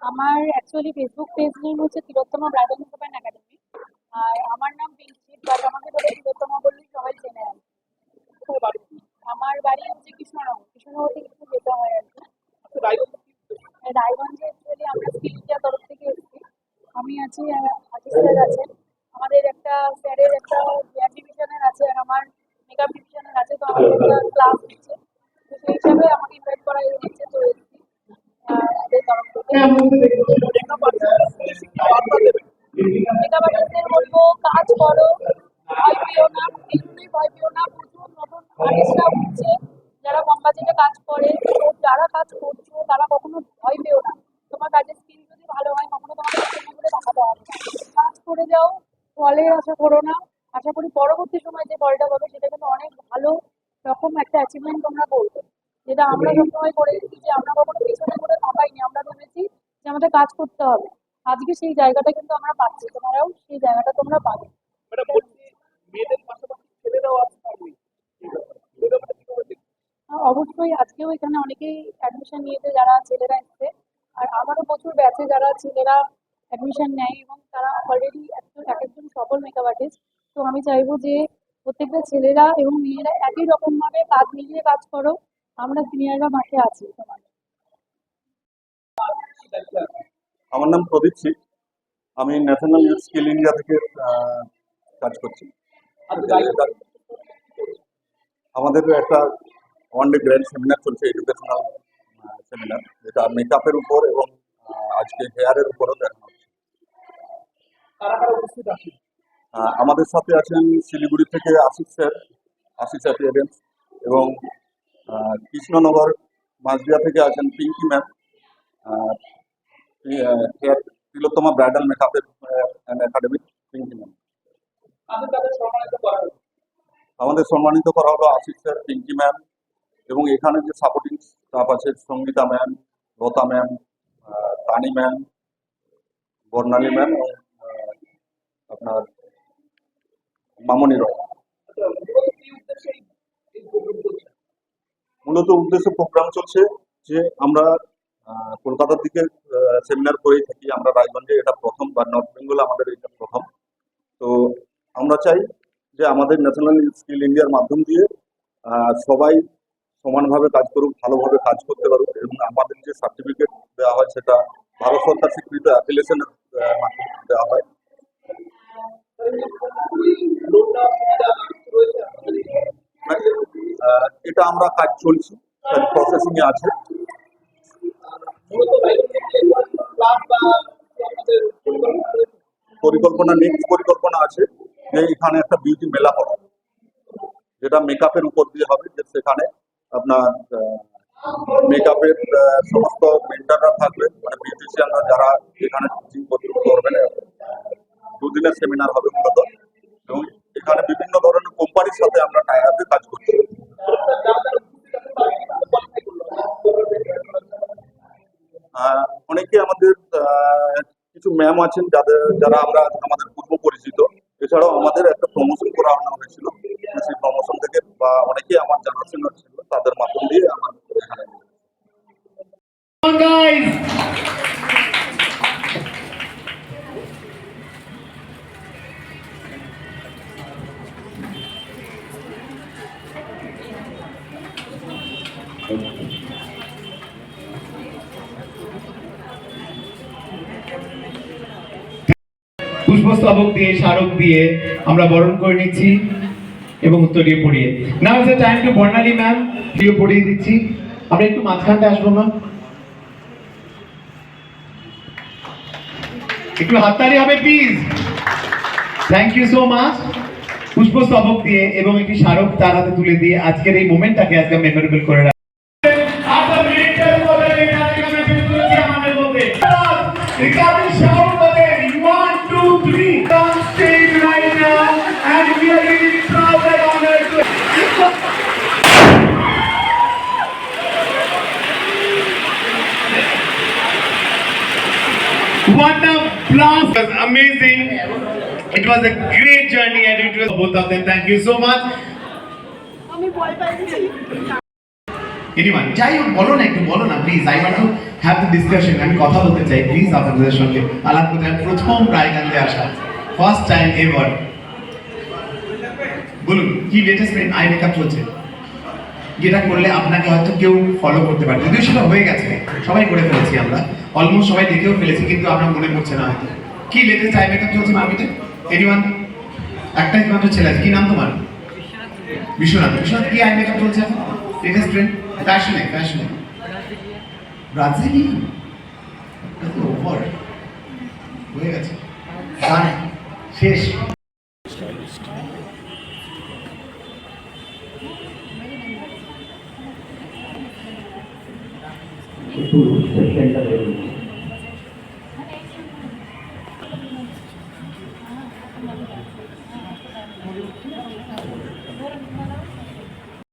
আমার actually Facebook page name হচ্ছে Tilottama bridal makeup and academy আর আমার নাম পিঙ্কি বাট আমাকে বলে তিলোত্তমা বললেই সবাই চেনে আর আমার বাড়ি হচ্ছে কৃষ্ণনগর। কৃষ্ণনগর থেকে একটু যেতে হয় আর কি। রায়গঞ্জে অ্যাকচুয়ালি আমরা স্কিল ইন্ডিয়া তরফ থেকে এসেছি। আমি আছি আজকে স্যার আছেন আমাদের একটা স্যারের একটা হেয়ার ডিভিশনের আছে আর আমার মেকআপ ডিভিশনের আছে তো আমাদের ক্লাস বলব কাজ করো ভয় পেও না ভয় পেও না প্রচুর নতুন আর্টিস্টরা যারা কম কাজ করে যারা কাজ করছ তারা কখনো ভয় পেও না তোমার কাজের স্কিল যদি ভালো হয় কখনো তোমাকে পেছনে করে দেখাতে হবে। কাজ করে যাও ফলের আশা করো না আশা করি পরবর্তী সময় যে ফলটা পাবে, সেটা কিন্তু অনেক ভালো রকম একটা অ্যাচিভমেন্ট তোমরা করবে যেটা আমরা সবসময় করে এসেছি যে আমরা কখনো পেছনে করে তাকাইনি আমরা ভেবেছি যে আমাদের কাজ করতে হবে। আজকে সেই জায়গাটা কিন্তু আমরা পাচ্ছি তোমরাও সেই জায়গাটা তোমরা পাবে? আহ, অবশ্যই আজকেও এখানে অনেকেই অ্যাডমিশন নিয়েছে যারা ছেলেরা এসছে। আর আমারও প্রচুর ব্যাচে যারা ছেলেরা অ্যাডমিশন নেয় এবং তারা অলরেডি এক একজন সফল মেকআপ আর্টিস্ট তো আমি চাইব যে প্রত্যেকটা ছেলেরা এবং মেয়েরা একই রকম ভাবে কাজ মিলিয়ে কাজ করো। আমরা সিনিয়ররা মাঠে আছি আমার নাম প্রদীপ সিং। আমি ন্যাশনাল ইউথ স্কিল ইন্ডিয়া থেকে কাজ করছি। আমাদের একটা ওয়ান ডে গ্র্যান্ড সেমিনার চলছে এডুকেশনাল সেমিনার যেটা মেকআপের উপর এবং আজকে হেয়ারের উপরও দেখানো হচ্ছে। আমাদের সাথে আছেন শিলিগুড়ি থেকে আশিস স্যার, আশিস অ্যাপিয়ারেন্স এবং কৃষ্ণনগর মাঝদিয়া থেকে আছেন পিঙ্কি ম্যাম। তিলোত্তমা ব্রাইডাল মেকআপের একাডেমি পিঙ্কি ম্যাম। আমাদের সম্মানিত করা হলো আশিস স্যার পিঙ্কি ম্যাম এবং এখানে যে সাপোর্টিং স্টাফ আছে Sangeeta ma'am Lata ma'am Tani ma'am Barnali ma'am আপনার মামনি রয় আচ্ছা, মূলত কি উদ্দেশ্যে এই- এই প্রোগ্রাম চলছে মূলত উদ্দেশ্য প্রোগ্রাম চলছে যে আমরা কলকাতার দিকে সেমিনার করেই থাকি। আমরা রায়গঞ্জে, এটা প্রথম, বা নর্থ বেঙ্গলে আমাদের এটা প্রথম। তো আমরা চাই যে আমাদের ন্যাশনাল স্কিল ইন্ডিয়ার মাধ্যম দিয়ে সবাই সমানভাবে কাজ করুক, ভালোভাবে কাজ করতে পারুক এবং আমাদের যে সার্টিফিকেট দেওয়া হয় সেটা ভারত সরকার স্বীকৃত অ্যাফিলিয়েশনের মাধ্যমে দেওয়া হয়। এটা আমরা কাজ চলছি প্রসেসিং এ আছে? পরিকল্পনা নেক্সট পরিকল্পনা আছে যে এখানে একটা বিউটি মেলা হবে, যেটা মেকআপের উপর দিয়ে হবে, যে সেখানে আপনার মেকআপের সমস্ত মেন্টাররা থাকবে মানে বিউটিশিয়ানরা যারা এখানে টিচিং করবেন দুদিনের সেমিনার হবে মূলত এবং এখানে বিভিন্ন ধরনের কোম্পানির সাথে আমরা টাই আপে কাজ? আহ, অনেকে আমাদের কিছু ম্যাম আছেন যাদের যারা আমরা আমাদের পূর্ব পরিচিত এছাড়াও আমাদের একটা প্রমোশন করা হয়েছিল সেই প্রমোশন থেকে বা অনেকেই আমার জানাশোনা ছিল তাদের মাধ্যম দিয়ে আমার পুষ্পস্তবক দিয়ে, স্মারক দিয়ে আমরা বরণ করে নিচ্ছি এবং উত্তরীয় পড়িয়ে। না হচ্ছে টাইম টু বর্ণালী ম্যাম প্রিয় পড়িয়ে দিচ্ছি। আমরা একটু মাঝখানটা আসব ম্যাম একটু হাততালি হবে please thank you so much পুষ্পস্তবক দিয়ে এবং একটি স্মারক তার হাতে তুলে দিয়ে আজকের এই মোমেন্টটাকে আজকে মেমোরেবল করে Recording shout again one two three on stage right now and we are really proud and honored to What a blast! It was amazing. It was a great journey and it was both of them. Thank you so much. আমি ভয় পাইছি Anyone, যাই হোক বলো না একটু বলো না please I want two have discussion আমি কথা বলতে চাই প্লিজ আপনাদের সঙ্গে। আলাপ করতে আমি প্রথম রায়গঞ্জে আসা। ফার্স্ট টাইম এভার বলুন কি লেটেস্ট আই মেকআপ চলছে। যেটা করলে আপনাকে হয়তো কেউ ফলো করতে পারে। যদিও সেটা হয়ে গেছে। সবাই করে ফেলেছি আমরা। অলমোস্ট সবাই দেখেও ফেলেছি কিন্তু আমরা মনে পড়ছে না হয়তো। কি লেটেস্ট আই মেকআপ চলছে মার্কেটে এনিওয়ান একটাই মাত্র ছেলে আছে। কি নাম তোমার? বিশ্বনাথ। বিশ্বনাথ। কি আই মেকআপ চলছে এখন? লেটেস্ট ট্রেন্ড ফ্যাশনে ফ্যাশনে ব্রাজিলিয়ান ওভার হয়ে গেছে। গান শেষ। সেশনটা দেখুন